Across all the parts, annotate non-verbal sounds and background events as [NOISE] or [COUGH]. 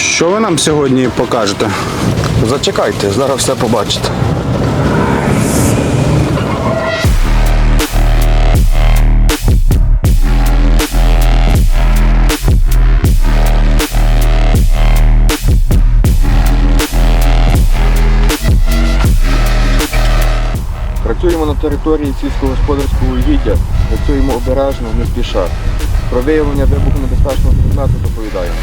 Що ви нам сьогодні покажете? Зачекайте, зараз все побачите. Працюємо на території сільськогосподарського угіддя, працюємо обережно, не спіша. Про виявлення вибухонебезпечного предмету доповідаємо.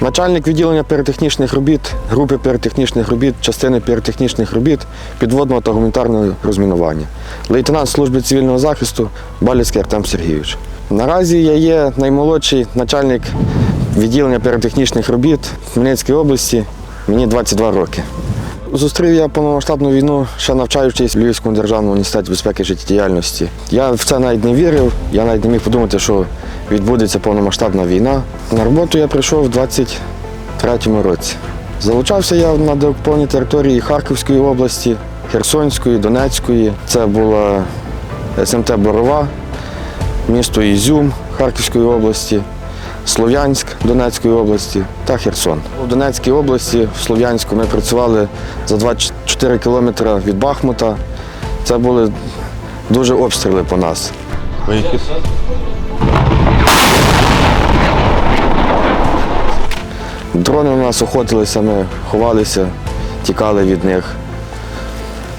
Начальник відділення піротехнічних робіт, групи піротехнічних робіт, частини піротехнічних робіт, підводного та гуманітарного розмінування. Лейтенант служби цивільного захисту Баліцький Артем Сергійович. Наразі я є наймолодший начальник відділення піротехнічних робіт в Хмельницькій області. Мені 22 роки. Зустрів я повномасштабну війну, ще навчаючись в Львівському державному університеті безпеки життєдіяльності. Я в це навіть не вірив, я навіть не міг подумати, що відбудеться повномасштабна війна. На роботу я прийшов у 23-му році. Залучався я на деокупованій території Харківської області, Херсонської, Донецької. Це була СМТ Борова, місто Ізюм Харківської області. Слов'янськ Донецької області та Херсон. У Донецькій області, в Слов'янську, ми працювали за 24 кілометри від Бахмута. Це були дуже обстріли по нас. Вихід. Дрони на нас охотилися, ми ховалися, тікали від них.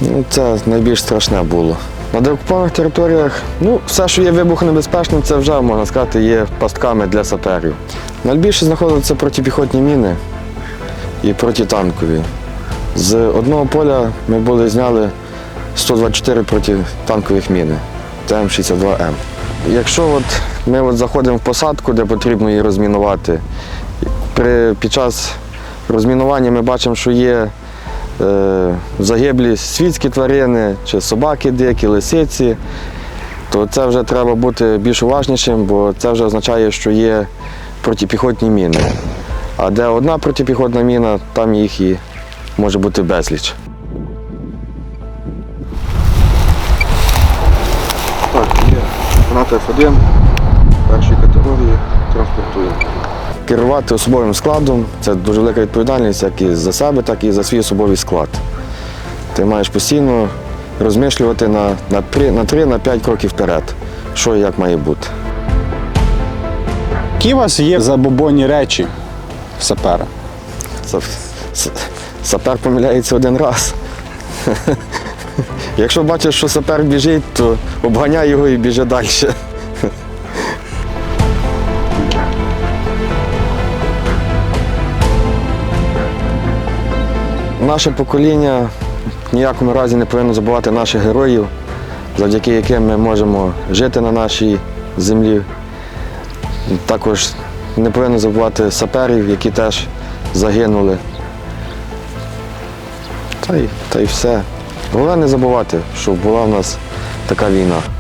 Ну, це найбільш страшне було. На деокупованих територіях, ну, все, що є вибухонебезпечним, це вже, можна сказати, є пастками для саперів. Найбільше знаходяться протипіхотні міни і протитанкові. З одного поля ми були зняли 124 протитанкових міни ТМ-62М. Якщо от ми от заходимо в посадку, де потрібно її розмінувати, при, під час розмінування ми бачимо, що є загиблі світські тварини, чи собаки дикі, лисиці, то це вже треба бути більш уважнішим, бо це вже означає, що є протипіхотні міни. А де одна протипіхотна міна, там їх і може бути безліч. Так, є граната F1 першої категорії транспортуємо. Керувати особовим складом це дуже велика відповідальність як і за себе, так і за свій особовий склад. Ти маєш постійно розмішлювати на, на, 3, на 3 на 5 кроків вперед, що і як має бути. Які у вас є забобонні речі сапера? Сапер помиляється один раз. [LAUGHS] Якщо бачиш, що сапер біжить, то обганяй його і біжи далі. Наше покоління в ніякому разі не повинно забувати наших героїв, завдяки яким ми можемо жити на нашій землі. Також не повинно забувати саперів, які теж загинули. Та й, та й все. Головне не забувати, що була в нас така війна.